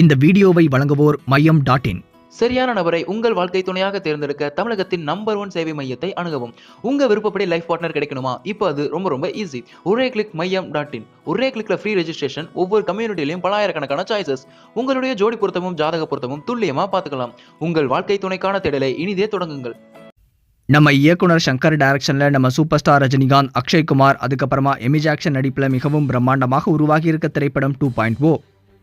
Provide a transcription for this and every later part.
இந்த வீடியோவை வழங்குவோர் மையம் டாட் இன். சரியான நபரை உங்கள் வாழ்க்கை துணையாக தேர்ந்தெடுக்க தமிழகத்தின் நம்பர் ஒன் சேவை மையத்தை அணுகவும். உங்க விருப்பப்படி லைஃப் பார்ட்னர் கிடைக்கணுமா? இப்போ அது ரொம்ப ரொம்ப ஈஸி ஒரே கிளிக் மையம் டாட் இன். ஒரே கிளிக்ல ஃப்ரீ ரெஜிஸ்ட்ரேஷன் ஒவ்வொரு கம்யூனிட்டிலையும் பலாயிரக்கணக்கான சாய்ஸஸ் உங்களுடைய ஜோடி பொருத்தமும் ஜாதக பொருத்தமும் துல்லியமா பார்த்துக்கலாம். உங்கள் வாழ்க்கை துணைக்கான தேடலை இனிதே தொடங்குங்கள். நம்ம இயக்குனர் சங்கர் டைரக்ஷன்ல நம்ம சூப்பர் ஸ்டார் ரஜினிகாந்த் அக்ஷய்குமார் அதுக்கப்புறமா எமி ஜாக்சன் நடிப்பில் மிகவும் பிரம்மாண்டமாக உருவாகி இருக்க திரைப்படம் டூ பாயிண்ட் ஓ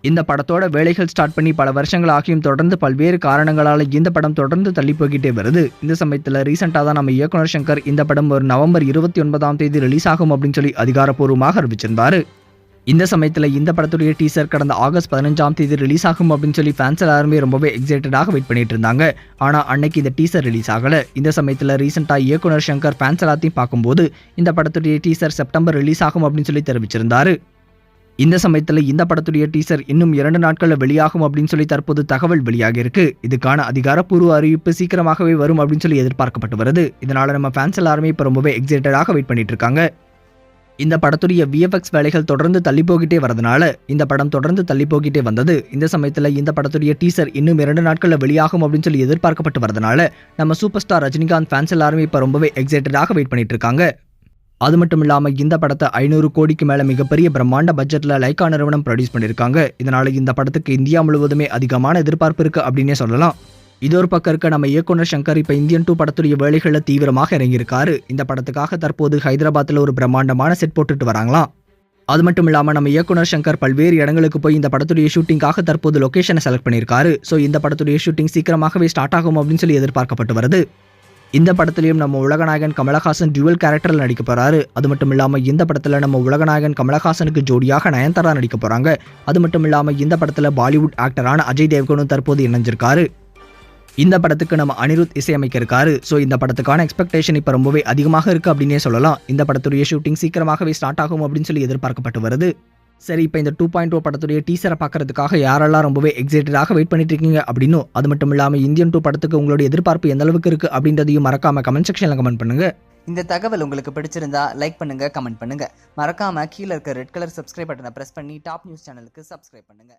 இந்த படத்தோட வேலைகள் ஸ்டார்ட் பண்ணி பல வருஷங்கள் ஆகியும் தொடர்ந்து பல்வேறு காரணங்களால் இந்த படம் தொடர்ந்து தள்ளி போய்கிட்டே வருது. இந்த சமயத்தில் ரீசெண்டாக தான் நம்ம இயக்குனர் சங்கர் இந்த படம் ஒரு நவம்பர் இருபத்தி ஒன்பதாம் தேதி ரிலீஸ் ஆகும் அப்படின்னு சொல்லி அதிகாரப்பூர்வமாக அறிவிச்சிருந்தார். இந்த சமயத்தில் இந்த படத்துடைய டீசர் கடந்த ஆகஸ்ட் பதினஞ்சாம் தேதி ரிலீஸ் ஆகும் அப்படின்னு சொல்லி ஃபேன்ஸ் எல்லாருமே ரொம்பவே எக்ஸைட்டடாக வெயிட் பண்ணிட்டு இருந்தாங்க. ஆனால் அன்னைக்கு இந்த டீசர் ரிலீஸ் ஆகலை. இந்த சமயத்தில் ரீசெண்டாக இயக்குனர் சங்கர் ஃபேன்ஸ் எல்லாத்தையும் பார்க்கும்போது இந்த படத்துடைய டீசர் செப்டம்பர் ரிலீஸ் ஆகும் அப்படின்னு சொல்லி தெரிவிச்சிருந்தாரு. இந்த சமயத்தில் இந்த படத்துடைய டீசர் இன்னும் இரண்டு நாட்களில் வெளியாகும் அப்படின்னு சொல்லி தற்போது தகவல் வெளியாகி இருக்கு. இதுக்கான அதிகாரப்பூர்வ அறிவிப்பு சீக்கிரமாகவே வரும் அப்படின்னு சொல்லி எதிர்பார்க்கப்பட்டு வருது. இதனால நம்ம ஃபேன்ஸ் எல்லாருமே இப்போ ரொம்பவே எக்ஸைட்டடாக வெயிட் பண்ணிட்டு இருக்காங்க. இந்த படத்துடைய விஎஃப்எக்ஸ் வேலைகள் தொடர்ந்து தள்ளி போகிட்டே வரதுனால இந்த படம் தொடர்ந்து தள்ளி போகிட்டே வந்தது. இந்த சமயத்தில் இந்த படத்துடைய டீசர் இன்னும் இரண்டு நாட்களில் வெளியாகும் அப்படின்னு சொல்லி எதிர்பார்க்கப்பட்டு வரதுனால நம்ம சூப்பர் ஸ்டார் ரஜினிகாந்த் ஃபேன்ஸ் எல்லாருமே இப்போ ரொம்பவே எக்ஸைட்டடாக வெயிட் பண்ணிட்டு இருக்காங்க. அது மட்டும் இல்லாமல் இந்த படத்தை ஐநூறு கோடிக்கு மேலே மிகப்பெரிய பிரம்மாண்ட பட்ஜெட்டில் லைக்கா நிறுவனம் ப்ரொடியூஸ் பண்ணியிருக்காங்க. இதனால் இந்த படத்துக்கு இந்தியா முழுவதுமே அதிகமான எதிர்பார்ப்பு இருக்குது அப்படின்னே சொல்லலாம். இது ஒரு பக்கம் இருக்க நம்ம இயக்குனர் சங்கர் இப்போ இந்தியன் டூ படத்துடைய வேலைகளில் தீவிரமாக இறங்கியிருக்காரு. இந்த படத்துக்காக தற்போது ஹைதராபாத்தில் ஒரு பிரம்மாண்டமான செட் போட்டுட்டு வராங்களாம். அது மட்டும் இல்லாமல் நம்ம இயக்குனர் சங்கர் பல்வேறு இடங்களுக்கு போய் இந்த படத்துடைய ஷூட்டிங்காக தற்போது லொகேஷனை செலக்ட் பண்ணியிருக்காரு. ஸோ இந்த படத்துடைய ஷூட்டிங் சீக்கிரமாகவே ஸ்டார்ட் ஆகும் அப்படின்னு சொல்லி எதிர்பார்க்கப்பட்டு வருது. இந்த படத்துலையும் நம்ம உலகநாயகன் கமலஹாசன் டியூவல் கேரக்டரில் நடிக்க போகிறாரு அது மட்டும் இல்லாமல் இந்த படத்தில் நம்ம உலகநாயகன் கமலஹாசனுக்கு ஜோடியாக நயன்தாரா நடிக்க போகிறாங்க அது மட்டும் இல்லாமல் இந்த படத்தில் பாலிவுட் ஆக்டரான அஜய் தேவ்கனும் தற்போது இணைஞ்சிருக்காரு. இந்த படத்துக்கு நம்ம அனிருத் இசையமைக்க இருக்காரு ஸோ இந்த படத்துக்கான எக்ஸ்பெக்டேஷன் இப்போ ரொம்பவே அதிகமாக இருக்குது அப்படின்னே சொல்லலாம். இந்த படத்துடைய ஷூட்டிங் சீக்கிரமாகவே ஸ்டார்ட் ஆகும் அப்படின்னு சொல்லி எதிர்பார்க்கப்பட்டு வருது. சரி இப்போ இந்த டூ பாயிண்ட் ஓ படத்துடைய டீசரை பார்க்கறதுக்காக யாரெல்லாம் ரொம்பவே எக்ஸைட்டடாக வெயிட் பண்ணிட்டு இருக்கீங்க அப்படின்னும் அது மட்டும் இல்லாமல் இந்தியன் டூ படத்துக்கு உங்களுடைய எதிர்பார்ப்பு எந்த அளவுக்கு இருக்கு அப்படின்றதையும் மறக்காம கமெண்ட் செக்ஷனில் கமெண்ட் பண்ணுங்க. இந்த தகவல் உங்களுக்கு பிடிச்சிருந்தா லைக் பண்ணுங்க கமெண்ட் பண்ணுங்க. மறக்காம கீழே இருக்க ரெட் கலர் சப்ஸ்கிரைப் பட்டனை பிரஸ் பண்ணி டாப் நியூஸ் சேனலுக்கு சப்ஸ்கிரைப் பண்ணுங்க.